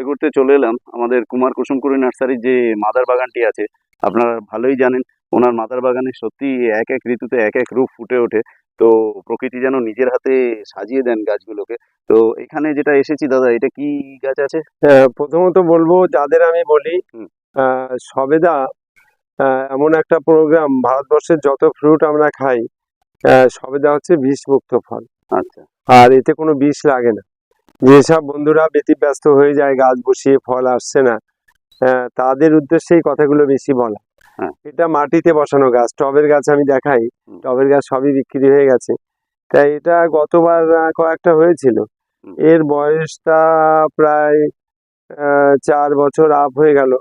ঘুরতে ঘুরতে চলে এলাম। আমাদের কুমার কুসুমকুড়ি নার্সারির যে মাদার বাগানটি আছে আপনারা ভালোই জানেন ওনার মাদার বাগানে সত্যি এক এক ঋতুতে এক এক রূপ ফুটে ওঠে। তো প্রকৃতি যেন নিজের হাতে সাজিয়ে দেন গাছগুলোকে। তো এখানে যেটা এসেছি দাদা এটা কি গাছ আছে? হ্যাঁ, প্রথমত বলব যাদের আমি বলি আহ, সবেদা আহ, এমন একটা প্রোগ্রাম ভারতবর্ষের যত ফ্রুট আমরা খাই আহ, সবেদা হচ্ছে বিষমুক্ত ফল। আচ্ছা। আর এতে কোনো বিষ লাগে না। যেসব বন্ধুরা ব্যতিব্যস্ত হয়ে যায় গাছ বসিয়ে ফল আসছে না তাদের উদ্দেশ্যে এই কথাগুলো বেশি বলা। হ্যাঁ। এটা মাটিতে বসানো গাছ টবের গাছ আমি দেখাই টবের গাছ সবই বিক্রি হয়ে গেছে। তাই এটা গতবার কয়েকটা হয়েছিল। এর বয়সটা প্রায় আহ, চার বছর আপ হয়ে গেল।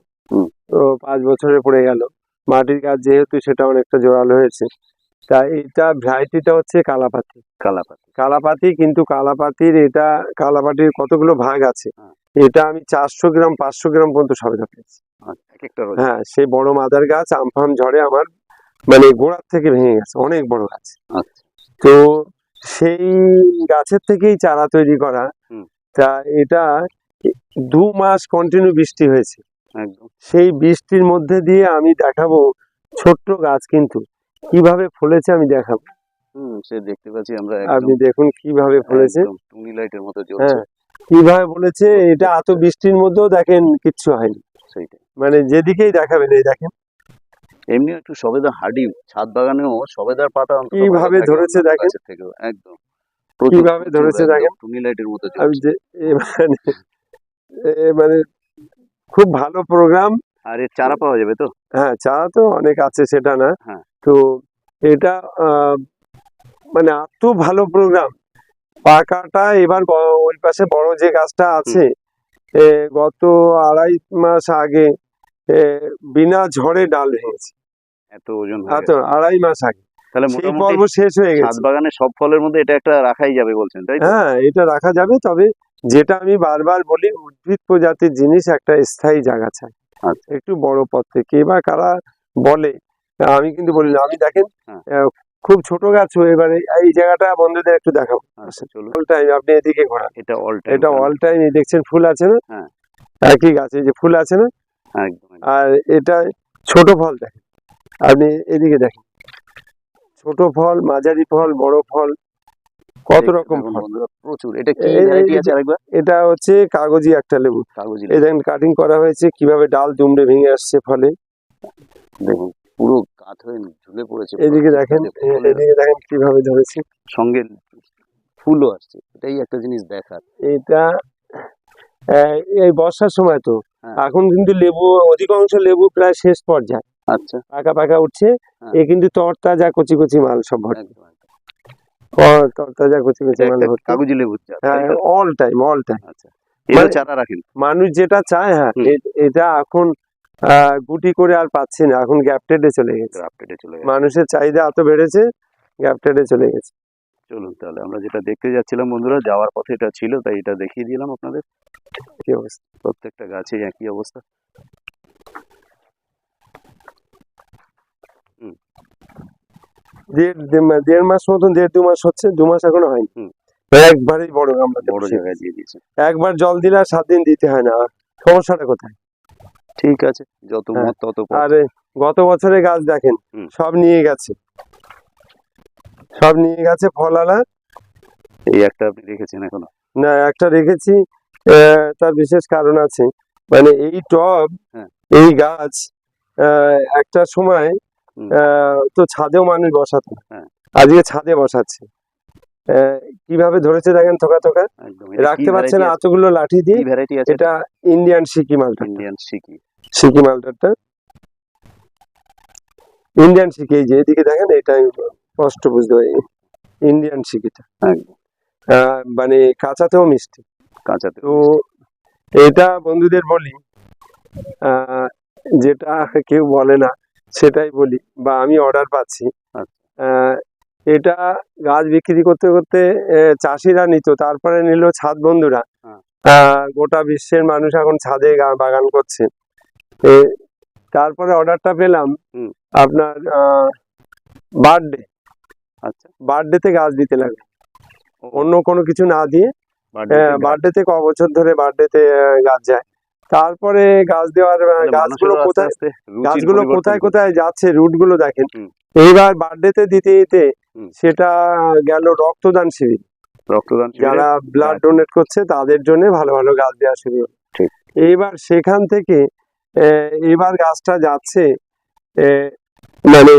তো পাঁচ বছরে পড়ে গেল। মাটির গাছ যেহেতু সেটা অনেকটা জোরালো হয়েছে। তা এটা ভ্যারাইটিটা হচ্ছে কালাপাতি। কালাপাতি। কালাপাতি কিন্তু কালাপাতির এটা কালাপাতির কতগুলো ভাগ আছে? হ্যাঁ। এটা আমি চারশো গ্রাম পাঁচশো গ্রাম পর্যন্ত সবেদা পেয়েছি আচ্ছা, হ্যাঁ সেই বড় মাদার গাছ আমফাম ঝড়ে আমার মানে গোড়ার থেকে ভেঙে গেছে অনেক বড় গাছ। আচ্ছা। তো সেই গাছের থেকেই চারা তৈরি করা। তা এটা দু মাস কন্টিনিউ বৃষ্টি হয়েছে। সেই বৃষ্টির মধ্যে দিয়ে আমি দেখাবো ছোট্ট গাছ কিন্তু। কীভাবে ফলেছে আমি দেখাবো। হুম সে দেখতে পাচ্ছি আমরা আপনি দেখুন কীভাবে ফলেছে। টুনি লাইটের মতো জ্বলছে। হ্যাঁ কীভাবে বলেছে এটা এত বৃষ্টির মধ্যেও দেখেন কিচ্ছু হয়নি। সেইটাই। মানে যেদিকেই দেখাবেন এই দেখেন। এমনি একটু সবেদা ছাদ বাগানেও সবেদার পাতা কীভাবে ধরেছে দেখেন। একদম। কীভাবে ধরেছে দেখেন। টুনি লাইটের মতো আমি যে মানে মানে খুব ভালো প্রোগ্রাম আর এর চারা পাওয়া যাবে তো? হ্যাঁ চারা তো অনেক আছে সেটা না। হ্যাঁ। তো এটা মানে এত ভালো প্রোগ্রাম পাকাটা এবার ওই পাশে বড় যে গাছটা আছে এ, গত আড়াই মাস আগে বিনা ঝড়ে ডাল ভেঙেছে। এত ওজন এত আড়াই মাস আগে। তাহলে সেই পর্ব শেষ হয়ে গেছে। বাগানে সব ফলের মধ্যে এটা একটা রাখাই যাবে বলছেন তাই হ্যাঁ এটা রাখা যাবে তবে যেটা আমি বারবার বলি উদ্ভিদ প্রজাতির জিনিস একটা স্থায়ী জায়গা চাই। আচ্ছা। একটু বড় পথে কে বা কারা বলে আমি কিন্তু বলি না। আমি দেখেন হ্যাঁ। খুব ছোট গাছ এবারে এই জায়গাটা বন্ধুদের একটু দেখাবো। আচ্ছা টাইম আপনি এদিকে ঘোরান। এটা অল এটা অল টাইম দেখছেন ফুল আছে না? হ্যাঁ। একই গাছে যে ফুল আছে না। আর এটা ছোট ফল দেখেন। আপনি এদিকে দেখেন। ছোট ফল মাঝারি ফল বড় ফল কত রকম ফল। প্রচুর। এটা কি এই- এই- ভ্যারাইটি আছে আরেকবার? এটা হচ্ছে কাগজি একটা লেবু। কাগজি এই দেখেন কাটিং করা হয়েছে কীভাবে ডাল দুমড়ে ভেঙে আসছে ফলে। দেখুন পুরো কাত হয়ে ঝুলে পড়েছে এদিকে দেখেন এদিকে দেখেন কীভাবে ধরেছে। সঙ্গে ফুলও আসছে এটাই একটা জিনিস দেখার। এটা এই বর্ষার সময় তো হ্যাঁ। এখন কিন্তু লেবু অধিকাংশ লেবু প্রায় শেষ পর্যায়ে। আচ্ছা। পাকা পাকা উঠছে হ্যাঁ। এ কিন্তু তরতাজা কচি কচি মাল সব ভর্তি। তরতাজা কচি কচি মাল ভর্তি কাগজি জাত, হ্যাঁ অল টাইম অল টাইম আচ্ছা। মানে- চারা রাখেন? মানুষ যেটা চায় হ্যাঁ এটা এখন গুটি করে আর পাচ্ছি না। এখন গ্যাপটেডে চলে গেছে। গ্রাফটেডে চলে গেছে। মানুষের চাহিদা এত বেড়েছে গ্যাপটেডে চলে গেছে। চলুন তাহলে আমরা যেটা দেখতে যাচ্ছিলাম বন্ধুরা যাওয়ার পথে এটা ছিল তাই এটা দেখিয়ে দিলাম আপনাদের। কি অবস্থা? প্রত্যেকটা গাছে একই অবস্থা। দেড় মাস মতন দেড় দু মাস হচ্ছে দু মাস এখনও হয়নি। একবারেই বড় আমরা বড় জায়গায় দিয়ে দিয়েছে। একবার জল দিলে আর সাত দিন দিতে হয় না। সমস্যাটা কোথায়? ঠিক আছে যত হ্যাঁ। মত তত। আর গত বছরে গাছ দেখেন সব নিয়ে গেছে। সব নিয়ে গেছে ফলালা। এই একটা আপনি রেখেছেন এখনও? না একটা রেখেছি তার বিশেষ কারণ আছে। মানে এই টব হ্যাঁ। এই গাছ একটা সময় আহ, তো ছাদেও মানুষ বসাতো। হ্যাঁ। আজকে ছাদে বসাচ্ছে। কীভাবে ধরেছে দেখেন থোকা থোকা? রাখতে পারছে না এতগুলো লাঠি দিয়ে। এটা ইন্ডিয়ান সিকি মালটা। ইন্ডিয়ান সিকি। সিকি মালটারটা ইন্ডিয়ান সিকি এই যে এদিকে দেখেন এটাই স্পষ্ট বুঝতে পারি। ইন্ডিয়ান সিকিটা মানে কাঁচাতেও মিষ্টি। কাঁচাতে তো এটা বন্ধুদের বলি যেটা কেউ বলে না সেটাই বলি। বা আমি অর্ডার পাচ্ছি। আচ্ছা। আহ, এটা গাছ বিক্রি করতে করতে চাষিরা নিত তারপরে নিল ছাদ বন্ধুরা। হ্যাঁ। আহ, গোটা বিশ্বের মানুষ এখন ছাদে বাগান করছে। তারপরে অর্ডারটা পেলাম। আপনার বার্থডে। আচ্ছা। বার্থডেতে গাছ দিতে লাগে। অন্য কোনো কিছু না দিয়ে। বার্থডেতে ক বছর ধরে বার্থডেতে গাছ যায়। তারপরে গাছ দেওয়ার গাছগুলো কোথায় গাছগুলো কোথায় কোথায় যাচ্ছে রুটগুলো দেখেন। এইবার বার্থডেতে দিতে দিতে সেটা গেল রক্তদান শিবির। রক্তদান যারা ব্লাড ডোনেট করছে তাদের জন্য ভালো ভালো গাছ দেওয়া শুরু। এইবার সেখান থেকে এবার গাছটা যাচ্ছে মানে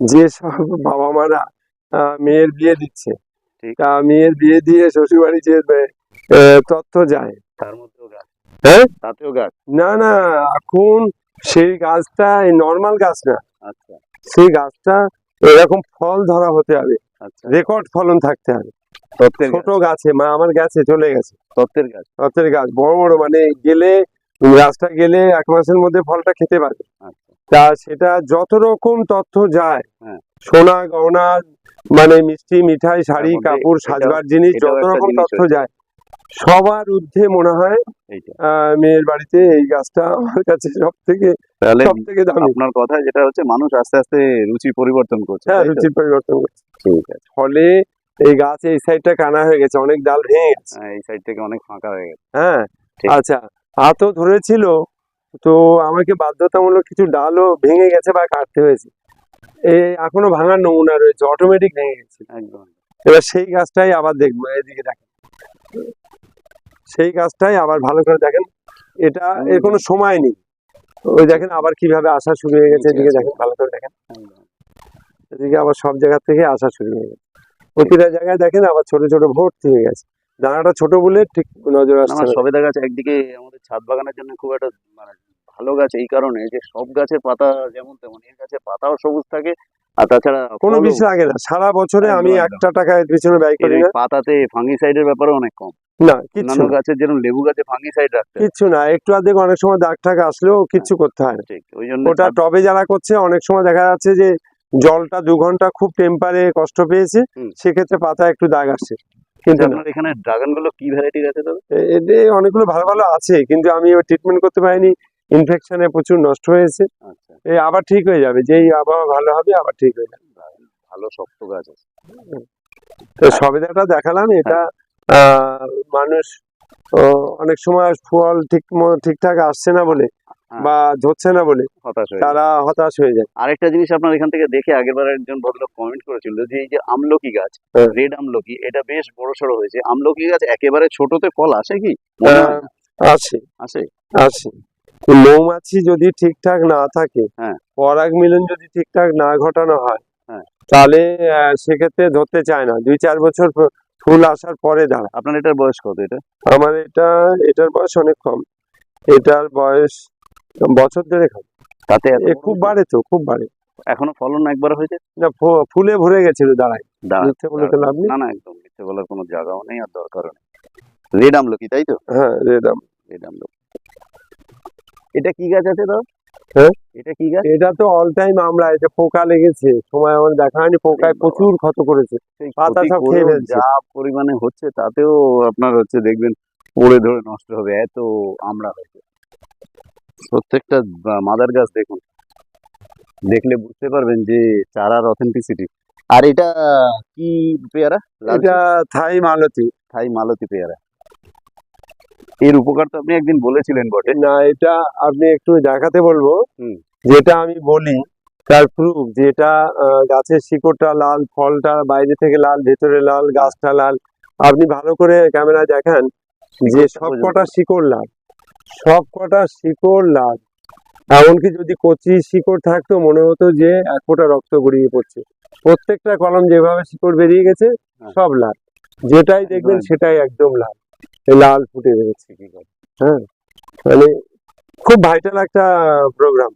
যে সব বাবা মারা মেয়ের বিয়ে দিচ্ছে। মেয়ের বিয়ে দিয়ে শ্বশুরবাড়ি যে আহ, তথ্য যায়। তার মধ্যেও গাছ। হ্যাঁ? তাতেও গাছ? না না এখন সেই গাছটা নর্মাল গাছ না। আচ্ছা। সেই গাছটা এরকম ফল ধরা হতে হবে। আচ্ছা। রেকর্ড ফলন থাকতে হবে। ছোট গাছে। মা আমার গাছে চলে গেছে। তত্ত্বের গাছ। রথের গাছ বড় বড় মানে গেলে গাছটা গেলে এক মাসের মধ্যে ফলটা খেতে পারবে। আচ্ছা। তা সেটা যত রকম তথ্য যায় হ্যাঁ। সোনা গয়না মানে মিষ্টি মিঠাই শাড়ি কাপড় সাজবার জিনিস যত রকম তথ্য যায়। সবার ঊর্ধ্বে মনে হয় মেয়ের বাড়িতে এই গাছটা আমার কাছে সব থেকে সব থেকে আপনার কথা যেটা হচ্ছে মানুষ আস্তে আস্তে রুচি পরিবর্তন করছে হ্যাঁ রুচি পরিবর্তন করছে। ঠিক আছে। ফলে এই গাছ এই সাইডটা কানা হয়ে গেছে অনেক ডাল ভেঙে গেছে। হ্যাঁ, এই সাইড থেকে অনেক ফাঁকা হয়ে গেছে। হ্যাঁ আচ্ছা হাতও ধরেছিল তো আমাকে বাধ্যতামূলক কিছু ডালও ভেঙে গেছে বা কাটতে হয়েছে। এ এখনও ভাঙার নমুনা রয়েছে অটোমেটিক ভেঙে গেছে। একদম। এবার সেই গাছটাই আবার দেখব এদিকে দেখেন। সেই গাছটাই আবার ভালো করে দেখেন। এটা এর কোনো সময় নেই। ওই দেখেন আবার কীভাবে আসা শুরু হয়ে গেছে এদিকে দেখেন ভালো করে দেখেন। এদিকে আবার সব জায়গা থেকে আসা শুরু হয়ে গেছে। প্রতিটা জায়গায় দেখেন আবার ছোট ছোট ভর্তি হয়ে গেছে। দানাটা ছোট বলে ঠিক নজর আসছে। সবেদা গাছ একদিকে আমাদের ছাদ বাগানের জন্য খুব একটা মানে ভালো গাছ এই কারণে যে সব গাছের পাতা যেমন তেমন এর গাছের পাতাও সবুজ থাকে আর তাছাড়া কোনো বিষ লাগে না সারা বছরে আমি একটা টাকা এর পিছনে ব্যয় করি না। পাতাতে ফাঙ্গিসাইডের ব্যাপারে অনেক কম। না অন্যান্য গাছের যেরকম লেবু গাছে ফাঙ্গিসাইড রাখতে হয়। কিচ্ছু না একটু আধেক অনেক সময় দাগ টাগ আসলেও কিচ্ছু করতে হয় ঠিক ওই জন্য ওটা টবে যারা করছে অনেক সময় দেখা যাচ্ছে যে জলটা দু ঘণ্টা খুব টেম্পারে কষ্ট পেয়েছে সেক্ষেত্রে পাতা একটু দাগ আসছে কিন্তু আপনার এখানে ড্রাগনগুলো কি ভ্যারাইটির আছে দাদা? এতে অনেকগুলো ভালো ভালো আছে কিন্তু আমি ট্রিটমেন্ট করতে পারিনি। ইনফেকশনে প্রচুর নষ্ট হয়েছে। আচ্ছা। এই আবার ঠিক হয়ে যাবে যেই আবহাওয়া ভালো হবে আবার ঠিক হয়ে যাবে। ভালো শক্ত গাছ আছে। তো সবেদাটা দেখালাম এটা আহ, মানুষ অনেক সময় ফল ঠিক ঠিকঠাক আসছে না বলে হ্যাঁ। বা ধরছে না বলে হতাশ হয়ে তারা হতাশ হয়ে যায়। আরেকটা জিনিস আপনার এখান থেকে দেখে আগেরবার একজন ভদ্রলোক কমেন্ট করেছিল যে এই যে আমলকি গাছ হ্যাঁ। রেড আমলকি এটা বেশ বড় সড়ো হয়েছে। আমলকি গাছ একেবারে ছোটতে ফল আসে কি? হয়? আসে আসে আসে মৌমাছি যদি ঠিকঠাক না থাকে হ্যাঁ। পরাগ মিলন যদি ঠিকঠাক না ঘটানো হয় হ্যাঁ। তাহলে সেক্ষেত্রে ধরতে চায় না। দুই চার বছর ফুল আসার পরে দাঁড়ায়। আপনার এটার বয়স কত এটা? আমার এটা এটার বয়স অনেক কম। এটার বয়স বছর দেড়েক হবে। তাতে খুব বাড়ে তো খুব বাড়ে। এখনও ফলন একবার হয়েছে? না ফুলে ভরে গেছিল দাঁড়ায়। মিথ্যে বলে তো লাভ নেই। না না একদম মিথ্যে বলার কোনো জায়গাও নেই আর দরকারও নেই। রেড আমলকি তাই তো? হ্যাঁ রেড আমলকি। এটা কি গাছ আছে দাদা? হ্যাঁ? এটা কি গাছ? এটা তো অল টাইম আমরা এটা পোকা লেগেছে সময় আমার দেখা হয়নি পোকায় প্রচুর ক্ষত করেছে। পাতা সব খেয়ে ফেলছে। যা পরিমাণে হচ্ছে তাতেও আপনার হচ্ছে দেখবেন পড়ে ধরে নষ্ট হবে এত আমরা হয়েছে প্রত্যেকটা মাদার গাছ দেখুন। দেখলে বুঝতে পারবেন যে চারার অথেন্টিসিটি আর এটা কি পেয়ারা? এটা থাই মালতি। থাই মালতী পেয়ারা। এর উপকার তো আপনি একদিন বলেছিলেন বটে। না এটা আপনি একটু দেখাতে বলব। যেটা আমি বলি তার প্রুফ যেটা গাছের শিকড়টা লাল ফলটা বাইরে থেকে লাল ভেতরে লাল গাছটা লাল। আপনি ভালো করে ক্যামেরায় দেখান যে শিকড়টা সব কটা শিকড় লাল। সব কটা শিকড় লাল এমনকি যদি কচি শিকড় থাকতো মনে হতো যে এক ফোঁটা রক্ত গড়িয়ে পড়ছে প্রত্যেকটা কলম যেভাবে শিকড় বেরিয়ে গেছে হ্যাঁ। সব লাল যেটাই দেখবেন সেটাই একদম লাল লাল ফুটে বেরোচ্ছে ঠিকই কথা। হ্যাঁ মানে খুব ভাইটাল একটা প্রোগ্রাম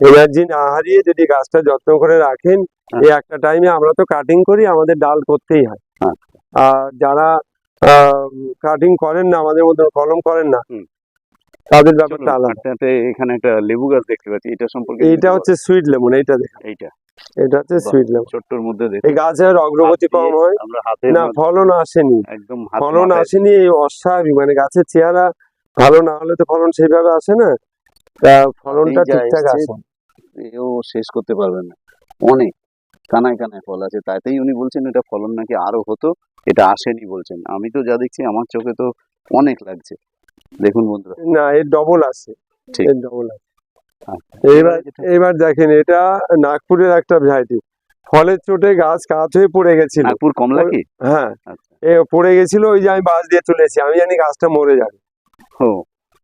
এনার্জি না হারিয়ে যদি গাছটা যত্ন করে রাখেন হ্যাঁ। এই একটা টাইমে আমরা তো কাটিং করি আমাদের ডাল করতেই হয় হ্যাঁ। আর যারা কাটিং করেন না আমাদের মধ্যে কলম করেন না। তাদের ব্যাপারটা আলাদা। এখানে একটা লেবু গাছ দেখতে পাচ্ছি এটা সম্পর্কে কিছু হচ্ছে সুইট লেমন এইটা দেখুন এইটা। এটা হচ্ছে সুইট লেমন ছোট্টর মধ্যে দেখুন এই গাছের অগ্রগতি কম হয়? না ফলন আসেনি। একদম ফলন আসেনি এই অস্বাভাবিক। মানে গাছের চেহারা ভালো না হলে তো ফলন সেইভাবে আসে না। তা ফলনটা ঠিকঠাক আসে এও শেষ করতে পারবেন না। অনেক কানায় কানায় ফল আছে। তাতেই উনি বলছেন এটা ফলন নাকি আরও হতো? এটা আসেনি বলছেন। আমি তো যা দেখছি আমার চোখে তো অনেক লাগছে। দেখুন বন্ধুরা। না এর ডবল আছে। এর ডবল আছে। আচ্ছা। এইবার এবার দেখেন এটা নাগপুরের একটা ভ্যারাইটি ফলের চোটে গাছ কাত হয়ে পড়ে গেছিল। নাগপুর কমলা কি? হ্যাঁ। আচ্ছা। এ পড়ে গেছিল ওই যে আমি বাস দিয়ে চলেছি আমি জানি গাছটা মরে যাবে। ও।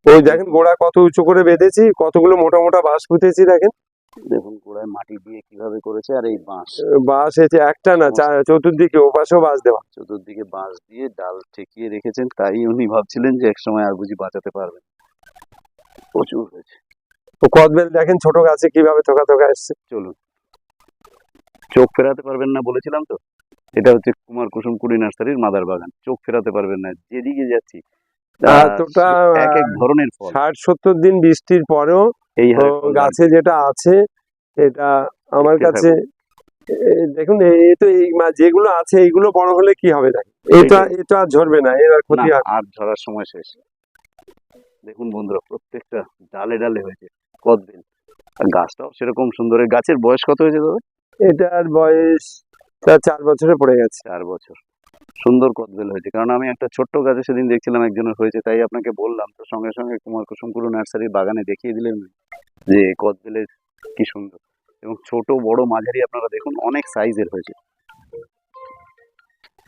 ওই দেখেন গোড়া কত উঁচু করে বেঁধেছি কতগুলো মোটা মোটা বাঁশ পুঁতেছি দেখেন। দেখুন গোড়ায় মাটি দিয়ে কীভাবে করেছে আর এই বাঁশ। বাঁশ এসে একটা না চতুর্দিকে ওপাশেও বাঁশ দেওয়া। চতুর্দিকে বাঁশ দিয়ে ডাল ঠেকিয়ে রেখেছেন তাই উনি ভাবছিলেন যে একসময় আর বুঝি বাঁচাতে পারবেন প্রচুর হয়েছে। ও কদবেল দেখেন ছোট গাছে কীভাবে থোকা থোকা এসছে। চলুন। চোখ ফেরাতে পারবেন না বলেছিলাম তো? এটা হচ্ছে কুমার কুসুম কুড়ি নার্সারির মাদার বাগান। চোখ ফেরাতে পারবেন না যেদিকে যাচ্ছি। এক এক ধরনের ফল। ষাট সত্তর দিন বৃষ্টির পরেও এই গাছে যেটা আছে এটা আমার কাছে দেখুন এ- এ তো এই যেগুলো আছে এইগুলো বড় হলে কি হবে এটা এটা আর ঝরবে না এবার ক্ষতি না, হবে আর ঝরার সময় শেষ। দেখুন বন্ধুরা প্রত্যেকটা ডালে ডালে হয়েছে কদবেল আর গাছটাও সেরকম সুন্দর। এই গাছের বয়স কত হয়েছে দাদা? এটার বয়স চার বছরে পড়ে গেছে। চার বছর। সুন্দর কদবেল হয়েছে। কারণ আমি একটা ছোট্ট গাছে সেদিন দেখছিলাম একজনের হয়েছে, তাই আপনাকে বললাম। তো সঙ্গে সঙ্গে কুমার কুসুমপুর নার্সারির বাগানে দেখিয়ে দিলেন যে কদবেলের কি সুন্দর। এবং ছোট, বড় মাঝারি আপনারা দেখুন, অনেক সাইজের হয়েছে।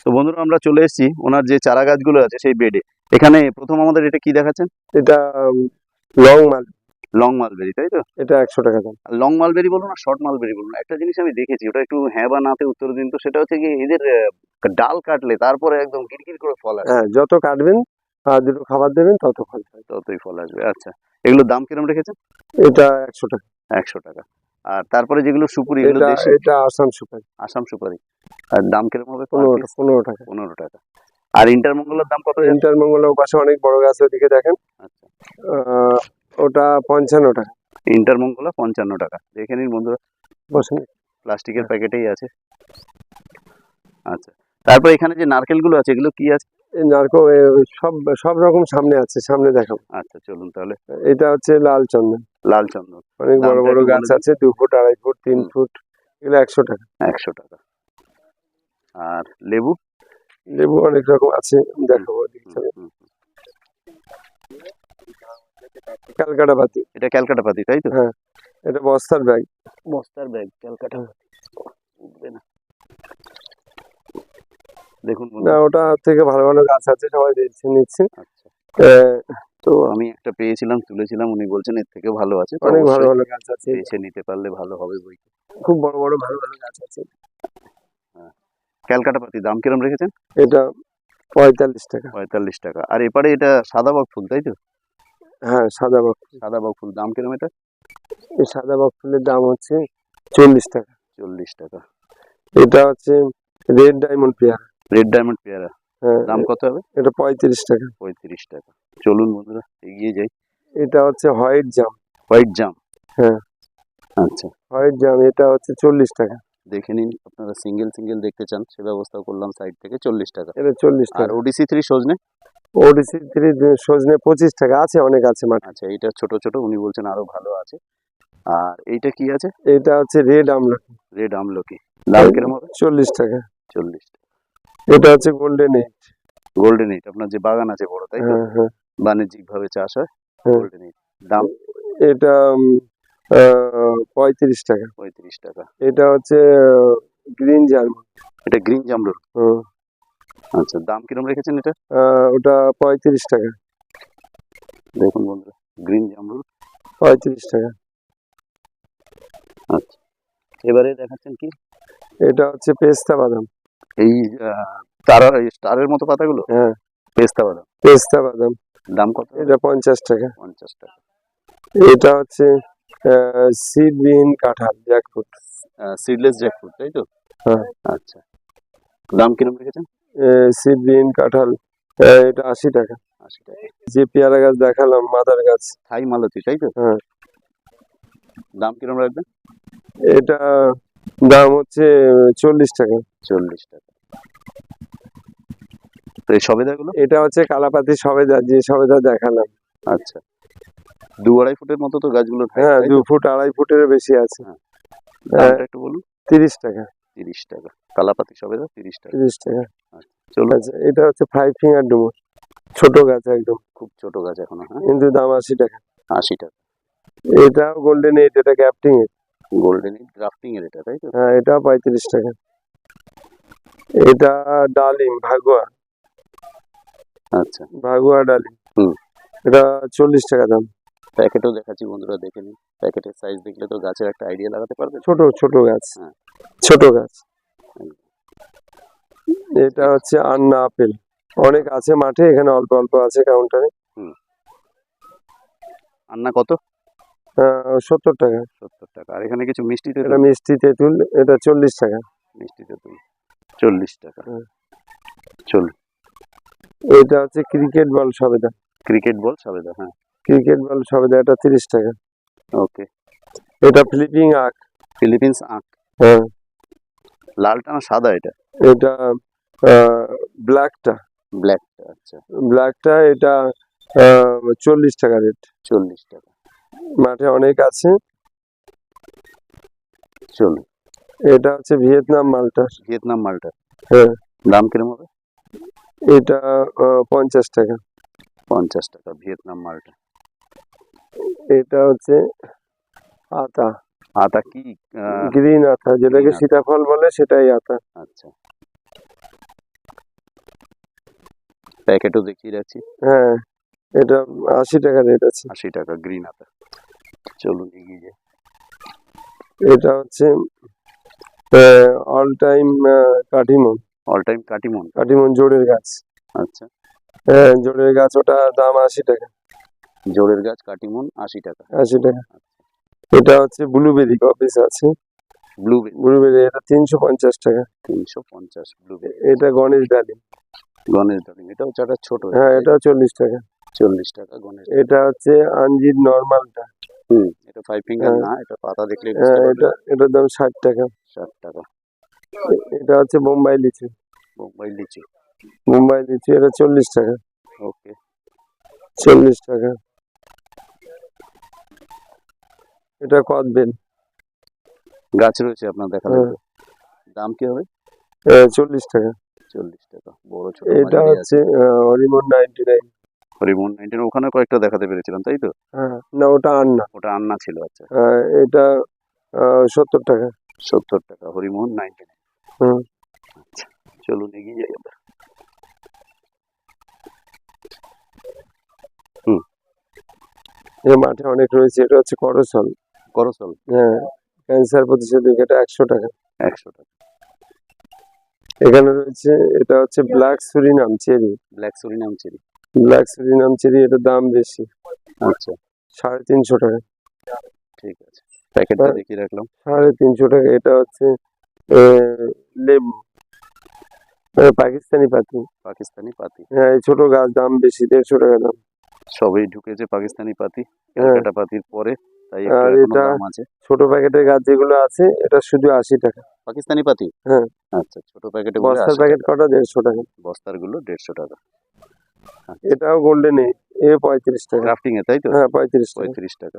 তো বন্ধুরা, আমরা চলে এসেছি ওনার যে চারা গাছগুলো আছে সেই বেডে এখানে প্রথম আমাদের এটা কি দেখাচ্ছেন? এটা লং মাল। লং মালবেরি তাই তো? এটা একশো টাকা দাম। লং মালবেরি বলুন আর শর্ট মালবেরি বলুন। একটা জিনিস আমি দেখেছি ওটা একটু হ্যাঁ বা নাতে উত্তর দিন তো সেটা হচ্ছে কি এদের ডাল কাটলে তারপরে একদম কিরকির করে ফল আসে হ্যাঁ যত কাটবেন আর দুটো খাবার দেবেন তত ফল। ততই ফল আসবে আচ্ছা। এগুলোর দাম কিরম রেখেছেন? এটা একশো টাকা। একশো টাকা। আর তারপরে যেগুলো সুপুরি এগুলো এটা দেশি? এটা আসাম সুপারি। আসাম সুপারি। আর দাম কিরম হবে পনেরো পনেরো টাকা। পনেরো টাকা। আর ইন্টারমঙ্গলার দাম কত? ইন্টারমঙ্গলের পাশে অনেক বড় গাছ ওদিকে দেখেন। আচ্ছা। ওটা পঞ্চান্ন টাকা। ইন্টারমঙ্গলা পঞ্চান্ন টাকা। দেখে নিন বন্ধুরা বসেন। প্লাস্টিকের প্যাকেটেই আছে। আচ্ছা তারপর এখানে যে নারকেলগুলো আছে এগুলো কি আছে? নারকো সব সব রকম সামনে আছে সামনে দেখাবো। আচ্ছা চলুন তাহলে। এটা হচ্ছে লাল চন্দন। লাল চন্দন। অনেক বড় বড় গাছ আছে দু ফুট আড়াই ফুট তিন ফুট এগুলো একশো টাকা। একশো টাকা। আর লেবু? লেবু অনেক রকম আছে দেখাবো ক্যালকাটা পাতি। এটা ক্যালকাটা পাতি তাই তো? হ্যাঁ। এটা বস্তার ব্যাগ। বস্তার ব্যাগ ক্যালকাটা উঠবে না। দেখুন না ওটা থেকে ভালো ভালো গাছ আছে সবাই নিচ্ছে। আচ্ছা। তো আমি একটা পেয়েছিলাম তুলেছিলাম উনি বলছেন এর থেকে ভালো আছে অনেক ভালো ভালো গাছ আছে। বেছে নিতে পারলে ভালো হবে বই। খুব বড় বড় ভালো ভালো গাছ আছে। ক্যালকাটা পাতি দাম কিরম রেখেছেন? এটা পঁয়তাল্লিশ টাকা। পঁয়তাল্লিশ টাকা। আর এপারে এটা সাদাবাগ ফুল তাই তো? হ্যাঁ সাদা বক সাদাবাগ ফুল। দাম কিরম এটা? এই সাদা বক ফুলের দাম হচ্ছে চল্লিশ টাকা। চল্লিশ টাকা। এটা হচ্ছে red diamond pear. Red diamond পেয়ারা? হ্যাঁ দাম কত হবে? এটা পঁয়ত্রিশ টাকা। পঁয়ত্রিশ টাকা। চলুন বন্ধুরা এগিয়ে যাই। এটা হচ্ছে হোয়াইট জাম। হোয়াইট জাম? হ্যাঁ। আচ্ছা। হোয়াইট জাম এটা হচ্ছে চল্লিশ টাকা। দেখে নিন আপনারা সিঙ্গেল সিঙ্গেল দেখতে চান সে ব্যবস্থা করলাম সাইড থেকে চল্লিশ টাকা। এটা চল্লিশ আর টাকা ওডিসি থ্রি সজনে ওডিসি থ্রি সজনে পঁচিশ টাকা আছে অনেক আছে মাঠে। আচ্ছা এইটা ছোট ছোট উনি বলছেন আরও ভালো আছে। আর এইটা কি আছে? এটা হচ্ছে রেড আমলকি। রেড আমলকি। দাম কিরম হবে? চল্লিশ টাকা। চল্লিশ। এটা হচ্ছে গোল্ডেন এইট গোল্ডেন এইট আপনার যে বাগান আছে বড় তাই হ্যাঁ হ্যাঁ। বাণিজ্যিক ভাবে চাষ হয় হ্যাঁ। গোল্ডেন এইট দাম? এটা পঁয়ত্রিশ টাকা। পঁয়ত্রিশ টাকা। এটা হচ্ছে গ্রিন জার্মান এটা গ্রিন জামরুল? আচ্ছা দাম কিরম রেখেছেন এটা? ওটা পঁয়ত্রিশ টাকা। দেখুন বন্ধুরা গ্রিন জামরুল পঁয়ত্রিশ টাকা। আচ্ছা এবারে দেখাচ্ছেন কি? এটা হচ্ছে পেস্তা বাদাম। এই তারা স্টারের মতো পাতাগুলো? হ্যাঁ। পেস্তা বাদাম। পেস্তা বাদাম। দাম কত? এটা পঞ্চাশ টাকা। পঞ্চাশ টাকা। এটা হচ্ছে সিড বিহীন কাঁঠাল জ্যাকফ্রুট সিডলেস জ্যাকফ্রুট তাই তো? হ্যাঁ। আচ্ছা। দাম কিরম রেখেছেন? সিড বিহীন কাঁঠাল এটা আশি টাকা। আশি টাকা। যে পেয়ারা গাছ দেখালাম মাদার গাছ। থাই মালতি তাই তো? হ্যাঁ। দাম কিরম রাখবেন? এটা দাম হচ্ছে চল্লিশ টাকা। চল্লিশ টাকা। তো এই সবেদাগুলো? এটা হচ্ছে কালাপাতি সবেদা যে সবেদা দেখালাম। আচ্ছা। দু আড়াই ফুটের মতো তো গাছগুলো থাকে, হ্যাঁ দু ফুট আড়াই ফুটের বেশি আছে। দামটা একটু বলুন। তিরিশ টাকা। তিরিশ টাকা। কালাপাতি সবেদা তিরিশ টাকা। তিরিশ টাকা। চলুন। আচ্ছা এটা হচ্ছে ফাইভ ফিঙ্গার ডুমুর। ছোট গাছ একদম। খুব ছোট গাছ এখনও হ্যাঁ? কিন্তু দাম আশি টাকা। আশি টাকা। এটাও গোল্ডেন এইট এটা ক্যাপটিং এর। গোল্ডেন গ্রাফটিং এর এটা তাই তো? হ্যাঁ এটাও পঁয়ত্রিশ টাকা। এটা ডালিম ভাগুয়া। আচ্ছা। ভাগুয়া ডালিম। হুম। এটা চল্লিশ টাকা দাম। প্যাকেটও দেখাচ্ছি বন্ধুরা দেখে নিন। প্যাকেটের সাইজ দেখলে তো গাছের একটা আইডিয়া লাগাতে পারবে ছোট ছোট গাছ। হ্যাঁ। ছোট গাছ। এটা হচ্ছে আন্না আপেল। অনেক আছে মাঠে এখানে অল্প অল্প আছে কাউন্টারে আন্না কত? সত্তর টাকা। সত্তর টাকা। আর এখানে কিছু মিষ্টি এটা তেঁতুল মিষ্টি তেঁতুল এটা চল্লিশ টাকা। মিষ্টি তেঁতুল। চল্লিশ টাকা। হ্যাঁ। চল। এটা হচ্ছে ক্রিকেট বল সবেদা। ক্রিকেট বল সবেদা হ্যাঁ। ক্রিকেট বল সবেদা এটা তিরিশ টাকা। ওকে। এটা ফ্লিপিং আখ। ফিলিপিন্স আখ? হ্যাঁ। লালটা না সাদা এটা? এটা ব্ল্যাকটা। ব্ল্যাকটা আচ্ছা। ব্ল্যাকটা এটা চল্লিশ টাকা রেট। চল্লিশ টাকা। মাঠে অনেক আছে। চলুন এটা হচ্ছে ভিয়েতনাম মালটা। ভিয়েতনাম মালটা? হ্যাঁ। দাম কিরম হবে? এটা পঞ্চাশ টাকা। পঞ্চাশ টাকা ভিয়েতনাম মালটা। এটা হচ্ছে আতা। আতা কি গ্রিন আতা যেটাকে সীতাফল বলে সেটাই আতা। আচ্ছা। প্যাকেটও দেখিয়ে রাখছি হ্যাঁ এটা আশি টাকা রেট আছে। আশি টাকা গ্রিন আতা। চলুন এগিয়ে যাই। এটা হচ্ছে all time Katimon. All time Katimon Katimon জোড়ের গাছ। আচ্ছা। হ্যাঁ জোড়ের গাছ ওটা দাম আশি টাকা। জোরের গাছ কাটিমন আশি টাকা। আশি টাকা। এটা হচ্ছে ব্লুবেরি অফিস আছে। ব্লুবেরি ব্লুবেরি এটা তিনশো পঞ্চাশ টাকা। তিনশো পঞ্চাশ ব্লুবেরি এটা গণেশ ডালিম। গণেশ ডালিম। এটা হচ্ছে একটা ছোট হ্যাঁ এটা। চল্লিশ টাকা। চল্লিশ টাকা গণেশ এটা হচ্ছে আঞ্জির নর্মালটা। হুম এটা ফাইভ ফিঙ্গার হ্যাঁ। না এটা পাতা দেখলে হ্যাঁ এটা এটার দাম ষাট টাকা। ষাট টাকা। এটা হচ্ছে বোম্বাই লিচু। বোম্বাই লিচি। মুম্বাই লিচু এটা চল্লিশ টাকা। ওকে। চল্লিশ টাকা। এটা কদবেল গাছ রয়েছে আপনার দেখা হ্যাঁ। যাবে দাম কি হবে? চল্লিশ টাকা। চল্লিশ টাকা বড় ছোট এটা হচ্ছে Harimon ninety nine Harimohan nineteen ওখানে কয়েকটা দেখাতে পেরেছিলাম তাই তো? হ্যাঁ না ওটা আন্না। ওটা আন্না ছিল আচ্ছা। আহ, এটা সত্তর টাকা। সত্তর টাকা হরিমোহন নাইনটিন হুম। আচ্ছা চলুন এগিয়ে যাই আমরা। মাঠে অনেক রয়েছে এটা হচ্ছে করসল করসল হ্যাঁ ক্যান্সার প্রতিষেধক এটা একশো টাকা। একশো টাকা। এখানে রয়েছে এটা হচ্ছে black Surinam cherry. Black Surinam chilli black Surinam cherry এটার দাম বেশি। আচ্ছা। সাড়ে তিনশো টাকা। ঠিক আছে। প্যাকেটটা হ্যাঁ। দেখিয়ে রাখলাম। সাড়ে তিনশো টাকা এটা হচ্ছে লেবু। পাকিস্তানি পাতি। পাকিস্তানি পাতি। হ্যাঁ এই ছোট গাছ দাম বেশি দেড়শো টাকা দাম। সবই ঢুকেছে পাকিস্তানি পাতি। হ্যাঁ। ক্যালকাটা পাতির পরে। একটু আর এটা- ছোট প্যাকেটের গাছ যেগুলো আছে এটা শুধু আশি টাকা। পাকিস্তানি পাতি? হ্যাঁ। আচ্ছা ছোট প্যাকেটে বস্তার প্যাকেট কটা? দেড়শো টাকা। বস্তারগুলো দেড়শো টাকা। এটাও গোল্ডেন এ পঁয়ত্রিশ টাকা। ক্রাফটিং এ তাই তো? হ্যাঁ পঁয়ত্রিশ পঁয়ত্রিশ টাকা।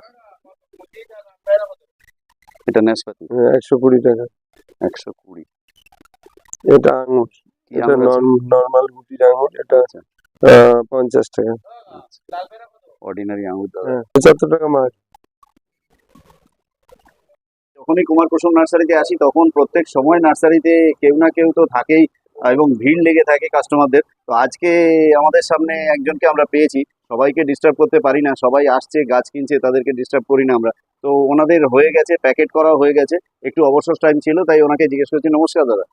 এটা নাশপাতি? হ্যাঁ একশো কুড়ি টাকা। একশো কুড়ি। এটা আঙুর। এটা নর্মাল গুটির আঙুর এটা আচ্ছা। পঞ্চাশ টাকা। অর্ডিনারি আঙুর হ্যাঁ পঁচাত্তর টাকা মাছ। যখনই কুমার কুসুম নার্সারিতে আসি তখন প্রত্যেক সময় নার্সারিতে কেউ না কেউ তো থাকেই এবং ভিড় লেগে থাকে কাস্টমারদের। তো আজকে আমাদের সামনে একজনকে আমরা পেয়েছি। সবাইকে ডিস্টার্ব করতে পারি না সবাই আসছে গাছ কিনছে তাদেরকে ডিস্টার্ব করি না আমরা। তো ওনাদের হয়ে গেছে প্যাকেট করা হয়ে গেছে। একটু অবসর টাইম ছিল তাই ওনাকে জিজ্ঞেস করছি নমস্কার দাদা।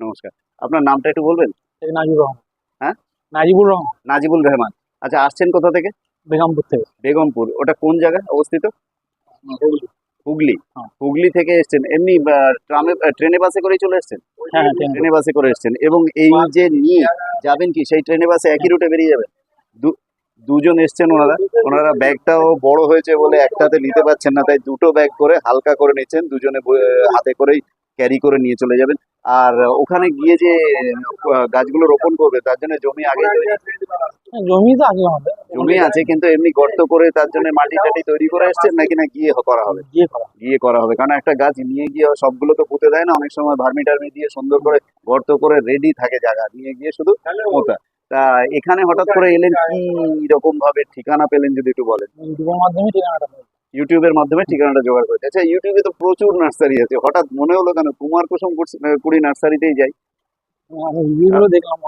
নমস্কার। আপনার নামটা একটু বলবেন? নাজিবুর রহমান। হ্যাঁ? নাজিবুর রহমান। নাজিবুল রহমান। আচ্ছা আসছেন কোথা থেকে? বেগমপুর থেকে। বেগমপুর। ওটা কোন জায়গায় অবস্থিত? হুগলি। হ্যাঁ। হুগলি থেকে এসছেন। এমনি ট্রামে ট্রেনে বাসে করেই চলে এসছেন? হ্যাঁ হ্যাঁ ট্রেনে বাসে করে এসছেন। এবং এই যে নিয়ে যাবেন কি সেই ট্রেনে বাসে একই রুটে বেরিয়ে যাবেন? দু- দুজন এসছেন ওনারা। ওনারা ব্যাগটাও বড় হয়েছে বলে একটাতে নিতে পারছেন না তাই দুটো ব্যাগ করে হালকা করে নিচ্ছেন। দুজনে হাতে করেই ক্যারি করে নিয়ে চলে যাবেন। আর ওখানে গিয়ে যে গাছগুলো রোপণ করবে তার জন্য জমি আগে জমি তো আছে আমাদের জমি আছে কিন্তু এমনি গর্ত করে তার জন্য মাটি টাটি তৈরি করে এসছেন নাকি না গিয়ে করা হবে? গিয়ে করা হবে। কারণ একটা গাছ নিয়ে গিয়ে সবগুলো তো পুঁতে দেয় না অনেক সময় ভার্মি টার্মি দিয়ে সুন্দর করে গর্ত করে রেডি থাকে জায়গা নিয়ে গিয়ে শুধু পোঁতা। তা এখানে হঠাৎ করে এলেন কি রকম ভাবে ঠিকানা পেলেন যদি একটু বলেন? মাধ্যমে ঠিকানাটা পেয়েছি। ইউটিউবের মাধ্যমে ঠিকানাটা জোগাড় করেছে আচ্ছা ইউটিউবে তো প্রচুর নার্সারি আছে। হঠাৎ মনে হলো কেন? কুমার কুসুম কুড়ি নার্সারিতেই যাই। দেখলাম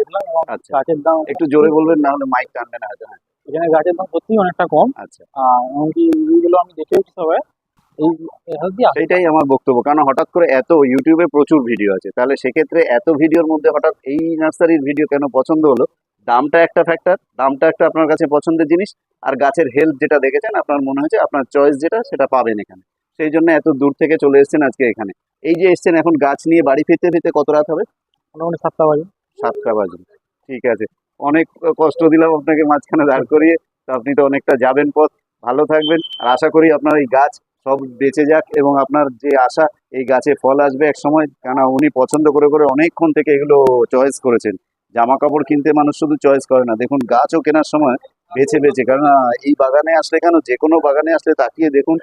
দেখলাম আচ্ছা। গাছের দাম একটু জোরে বলবেন না হলে মাইক টানবে না হ্যাঁ, এখানে গাছের দাম সত্যিই অনেকটা কম। আচ্ছা। আর এমনকি আমি দেখেওছি সবাই। সেইটাই আমার বক্তব্য। কারণ হঠাৎ করে এত ইউটিউবে প্রচুর ভিডিও আছে। তাহলে সেক্ষেত্রে এত ভিডিওর মধ্যে হঠাৎ এই নার্সারির ভিডিও কেন পছন্দ হলো? দামটা একটা ফ্যাক্টর দামটা একটা আপনার কাছে পছন্দের জিনিস আর গাছের হেলথ যেটা দেখেছেন আপনার মনে হয়েছে আপনার চয়েস যেটা সেটা পাবেন এখানে। সেই জন্য এত দূর থেকে চলে এসেছেন আজকে এখানে। এই যে এসছেন এখন গাছ নিয়ে বাড়ি ফিরতে ফিরতে কত রাত হবে? মোটামুটি সাতটা বাজে। সাতটা বাজে। ঠিক আছে। অনেক কষ্ট দিলাম আপনাকে মাঝখানে দাঁড় করিয়ে। তো আপনি তো অনেকটা যাবেন পথ। ভালো থাকবেন। আর আশা করি আপনার এই গাছ সব বেঁচে যাক এবং আপনার যে আশা এই গাছে ফল আসবে এক সময় কেন উনি পছন্দ করে করে অনেকক্ষণ থেকে এগুলো চয়েস করেছেন। জামা কাপড় কিনতে মানুষ শুধু চয়েস করে না। দেখুন, গাছও কেনার সময় বেছে বেছে। কারণ এই বাগানে আসলে কেন? যে কোনো বাগানে আসলে তাকিয়ে দেখুন,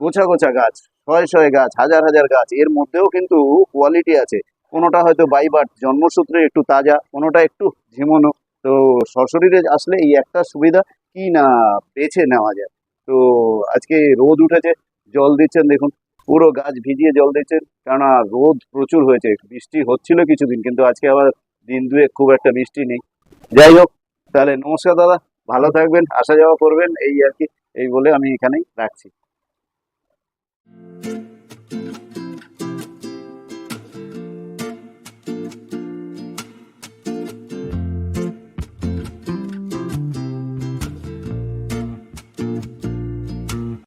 গোছা গোছা গাছ, শয়ে শয়ে গাছ, হাজার হাজার গাছ। এর মধ্যেও কিন্তু কোয়ালিটি আছে। কোনোটা হয়তো বাইবাট জন্মসূত্রে একটু তাজা, কোনোটা একটু ঝিমোনো। তো সশরীরে আসলে এই একটা সুবিধা, কি না বেছে নেওয়া যায়। তো আজকে রোদ উঠেছে, জল দিচ্ছেন দেখুন। পুরো গাছ ভিজিয়ে জল দিচ্ছেন। কেননা, রোদ প্রচুর হয়েছে। বৃষ্টি হচ্ছিল কিছুদিন, কিন্তু আজকে আবার দিন দুয়ে খুব একটা মিষ্টি নেই। যাই হোক, তাহলে নমস্কার দাদা, ভালো থাকবেন, আসা যাওয়া করবেন, এই আর কি, এই বলে আমি এখানেই রাখছি।